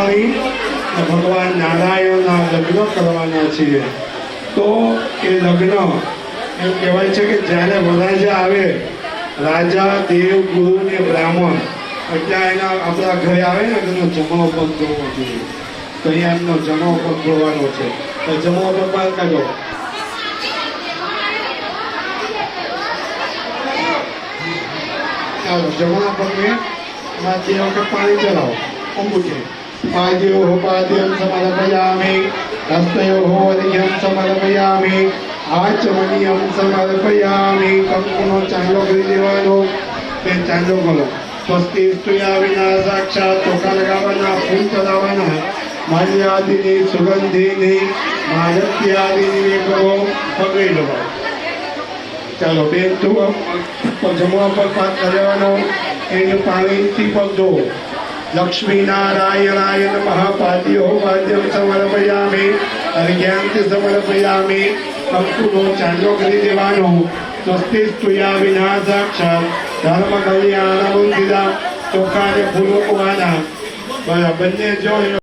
અને ભગવાન નારાયણના લગ્ન કરવાના છીએ. તો એ લગ્ન એમ કહેવાય છે કે જ્યારે વરાજા આવે, રાજા, દેવ, ગુરુ ને બ્રાહ્મણ એટલે એના આપણા ઘરે આવે ને એનો જમણો પગ જોવો જોઈએ. તો અહીંયા એમનો જમણો પગ જોવાનો છે. તો જમણો પગ બહાર કાઢો. જમણા પગને બે વખત પાણી ચલાવો અંબુજે પાદ્યો પાદ્યમ સમર્પયામિ હસ્તયો અધિયમ સમર્પયામિ આચમનીયમ સમર્પયામિ કંકુનો ચાંદલો કરી દેવાનો તે ચાંદલો કરો સ્વસ્તિ સ્તુયા વિના સાક્ષાત ચોખા લગાવવાના ફૂલ ચડાવવાના માલ્યાદિની સુગંધીની માલત્યાદિની કરો પકડી લો ચાલો બેન તું જમવા પર પાક લેવાનો એને પાણીથી પગ ધો નમઃ પાદ્યો પાદ્યમ સમર્પયામિ અર્ઘ્યાંતિ સમર્પયામિ કંકુનો ચાંદલો કરી દેવાનો સ્વસ્તિ સ્તુયા વિના સાક્ષાત ધર્મ કલ્યાણ મંદિરા ચોખાને ફૂલો કુવાના બંને જો